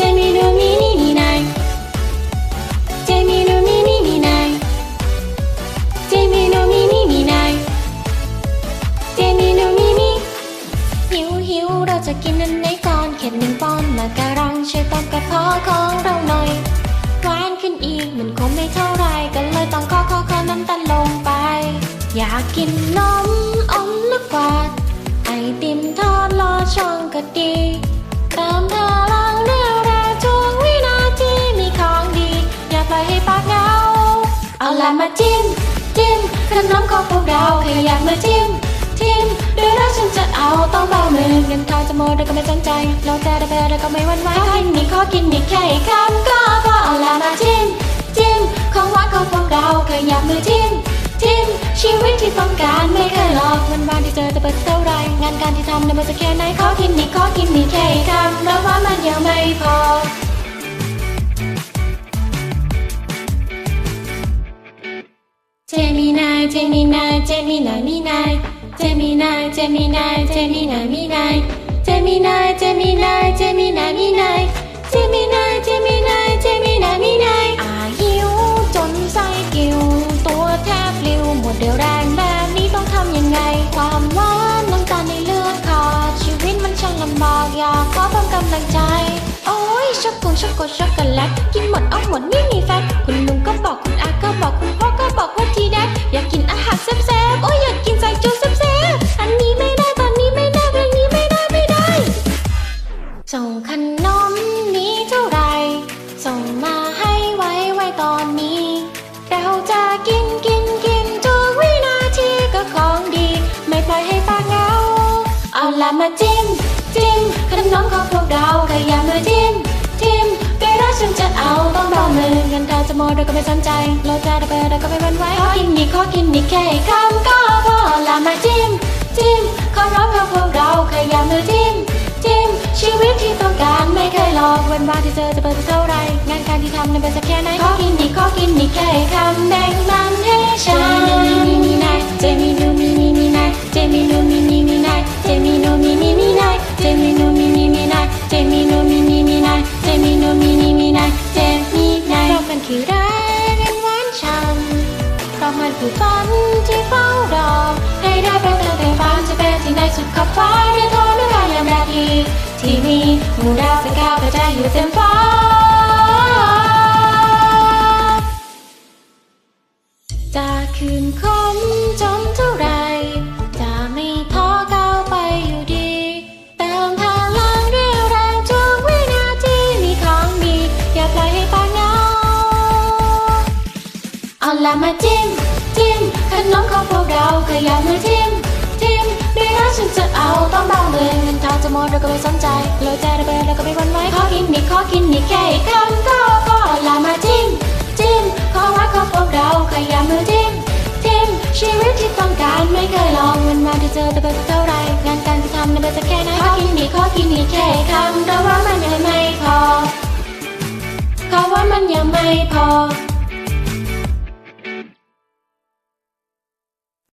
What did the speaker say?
เจมีนูมีนี่นี่นายเจมีนูมีนี่นี่นายเจมีนูมีนี่นี่นายเจมีนูมีนี่หิวหิวเราจะกินอันไหนก่อนเข็ดหนึ่งป้อนมาการังช่วยต้มกระเพาะของเราหน่อยหวานขึ้นอีกมันคงไม่เท่าไรก็เลยต้องขอขอขอน้ำตาลลงไป อยากกินนมอมลูกกวาดไอติมทอดลอช่องก็ดีาละมาจิ้มจิ้มขนมของพวกเราแค่อยากมาจิ้มทิมด้วยรักฉันจะเอาต้องเบามือเงินทองจะหมดเราก็ไม่สนใจเราจะได้ไปเราก็ไม่หวั่นไหวขอกินนี่ขอกินนี่แค่คำก็พอเอาละมาจิ้มจิ้มของหวานของพวกเราเคยอยากมือจิ้มทิมชีวิตที่ต้องการไม่เคยหลอกวันวานที่เจอจะเปิดเท่าไร งานการที่ทำเนี่ยมันจะแค่ไหนขอกินนี่ขอกินนี่แค่คำแล้วว่ามันยังไม่พอ มินาเจมินาเจมินามีนายเจมินาเจมินาเจมินามีนายเจมินาเจมินาเจมินามีนายเจมินาเจมินาเจมินามีนายอาหิวจนไส้กิ่วตัวแทบปลิวหมดเดียวแรงแบบนี้ต้องทำยังไง ความหวานน้ำตาลในเลือดขาดชีวิตมันช่างลำบากอยากขอความกำลังใจ โอ้ยช็อกโกช็อกโกช็อกโกแลตกินหมดเอาหมดไม่มีแฟตคุณาละมาจิ้มจิ้มขนมของพวกเราขยับมือจิ้มจิ้มด้วยรักฉันจะเอาต้องเบามือเงินทองจะหมเราก็ไม่สนใจเราจะได้เปิดเราก็ไม่หวันไหวขอกินนี่ขอกินนี่แค่คำก็พอเอามาจิ้มจิ้มของรักของพวกเราขยับมือจิ้มจิ้มชีวิตที่ต้องการไม่เคยหลอกวันวานที่เจอจะเปิดเท่าไร งานการที่ทำนั้นเป็นสักแค่ไหนขอกินนี่ขอกินนี่แค่คำแบ่งมันให้ฉันายเจมีนูมีมีมีนายเจมีนายเพราะมันคือรักอันหวานฉ่ำเพราะมันคือฝันที่เฝ้ารอให้ได้เป็นเธอแต่ฝันจะเป็นที่ในสุดขอบฟ้าเรียนทอไม่ได้ยามนาทีที่มีหมู่ดาวสกาวกระจายอยู่เต็มฟ้าจะคืนคม เอาละมาจิ้มจิ้มขนมของพวกเราขยับมือจิ้มจิ้มด้วยรักฉันจะเอาต้องเบามือเงินทองจะหมดเราก็ไม่สนใจเราจะระเบิดเราก็ไม่หวันไหวขอกินนี่ขอกินนี่แค่คำก็พอละมาจิ้มจิ้มของรักของพวกเราขยับมือจิ้มจิ้มชีวิตที่ต้องการไม่เคยลองวันวาที่เจอแต่เป็นเท่าไรงานการที่ทำนั้นเป็นสักแค่ไหนขอกินนี่ขอกินนี่แค่คำแต่ว่ามันยังไม่พอขอว่ามันยังไม่พอ